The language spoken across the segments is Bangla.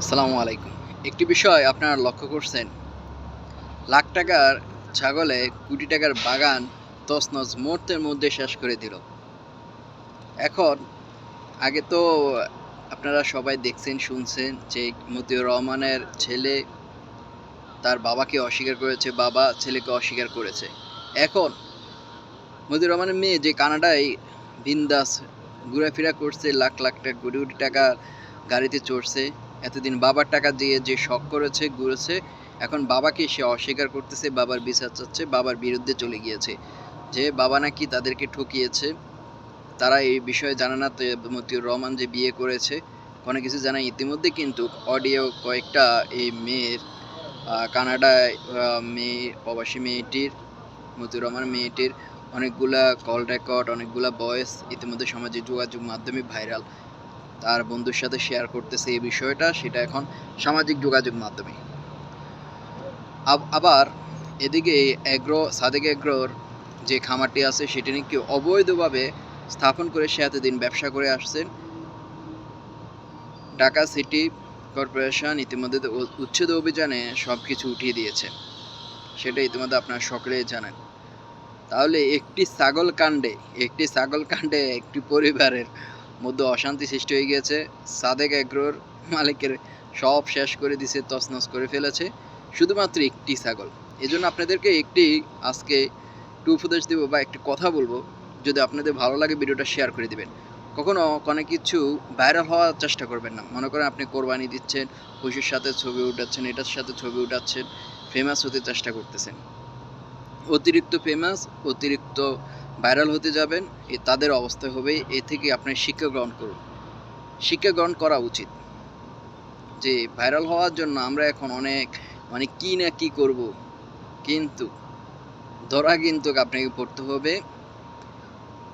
আসসালামু আলাইকুম। একটি বিষয় আপনারা লক্ষ্য করছেন। লাখ টাকার ছাগলে কোটি টাকার বাগান তছনছ মুহূর্তের মধ্যে শেষ করে দিল। এখন আগে তো আপনারা সবাই দেখছেন, শুনছেন যে মতিউর রহমানের ছেলে তার বাবাকে অস্বীকার করেছে, বাবা ছেলেকে অস্বীকার করেছে। এখন মতিউর রহমানের মেয়ে যে কানাডায় বিন্দাস ঘোরাফেরা করছে, লাখ লাখ টাকা, কোটি কোটি টাকা গাড়িতে চড়ছে এতদিন বাবার টাকা দিয়ে যে শখ করেছে ঘুরেছে এখন বাবাকে সে অস্বীকার করতেছে, বাবার বিচার চাচ্ছে, বাবার বিরুদ্ধে চলে গিয়েছে। যে বাবা নাকি তাদেরকে ঠকিয়েছে, তারা এই বিষয়ে জানে না, তো মতিউর রহমান যে বিয়ে করেছে অনেক কিছু জানে ইতিমধ্যে কিন্তু অডিও কয়েকটা এই মেয়ের কানাডায় মেয়ে, প্রবাসী মেয়েটির, মতিউর রহমান মেয়েটির অনেকগুলা কল রেকর্ড অনেকগুলা ভয়েস ইতিমধ্যে সামাজিক যোগাযোগ মাধ্যমে ভাইরাল তার বন্ধুর সাথে শেয়ার করতেছে এই বিষয়টা, সেটা এখন সামাজিক যোগাযোগ মাধ্যমে। আবার এদিকে এগ্রো, সাদেক এগ্রোর যে খামারটি আছে, সেটি নাকি অবৈধভাবে স্থাপন করে সে এতদিন ব্যবসা করে আসছেন। ঢাকা সিটি কর্পোরেশন ইতিমধ্যে উচ্ছেদ অভিযানে সব কিছু উঠিয়ে দিয়েছে। সেটা ইতিমধ্যে আপনারা সকলেই জানেন। তাহলে একটি ছাগল কাণ্ডে, একটি ছাগল কাণ্ডে একটি পরিবারের মধ্যে অশান্তি সৃষ্টি হয়ে গিয়েছে। সাদেক এগ্রোর মালিকের সব শেষ করে দিছে, তছনছ করে ফেলেছে। শুধুমাত্র একটি ছাগল। এই জন্য আপনাদেরকে একটি আজকে একটু উপদেশ দেবো বা একটি কথা বলব। যদি আপনাদের ভালো লাগে ভিডিওটা শেয়ার করে দিবেন। কখনো কোনো কিছু ভাইরাল হওয়ার চেষ্টা করবেন না। মনে করেন আপনি কোরবানি দিচ্ছেন, পশুর সাথে ছবি উঠাচ্ছেন, এটার সাথে ছবি উঠাচ্ছেন ফেমাস হতে চেষ্টা করতেছেন। অতিরিক্ত ফেমাস অতিরিক্ত ভাইরাল হতে যাবেন, এ তাদের অবস্থা হবে, এ থেকে আপনি শিক্ষা গ্রহণ করুন। শিক্ষা গ্রহণ করা উচিত। যে ভাইরাল হওয়ার জন্য আমরা এখন অনেক মানে কি না কি করব, কিন্তু ধরা কিন্তু আপনাকে পড়তে হবে।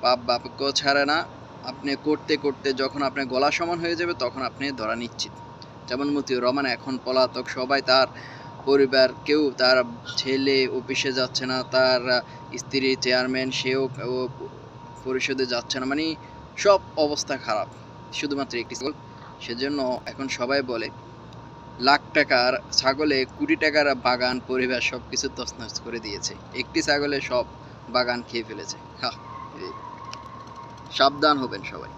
পাপ বাপকেও ছাড়ে না। আপনি করতে করতে যখন আপনার গলা সমান হয়ে যাবে, তখন আপনি ধরা নিশ্চিত। যেমন মতিউর রহমান, এখন পলাতক, সবাই তার পরিবার, কেউ তার ছেলে অফিসে যাচ্ছে না, তার স্ত্রী চেয়ারম্যান, সেও পরিষদে যাচ্ছে না। মানে সব অবস্থা খারাপ, শুধুমাত্র একটি ছাগল। সেজন্য এখন সবাই বলে, লাখ টাকার ছাগলে কুড়ি টাকার বাগান, পরিবার সব কিছু তছনছ করে দিয়েছে। একটি ছাগলে সব বাগান খেয়ে ফেলেছে। সাবধান হবেন সবাই।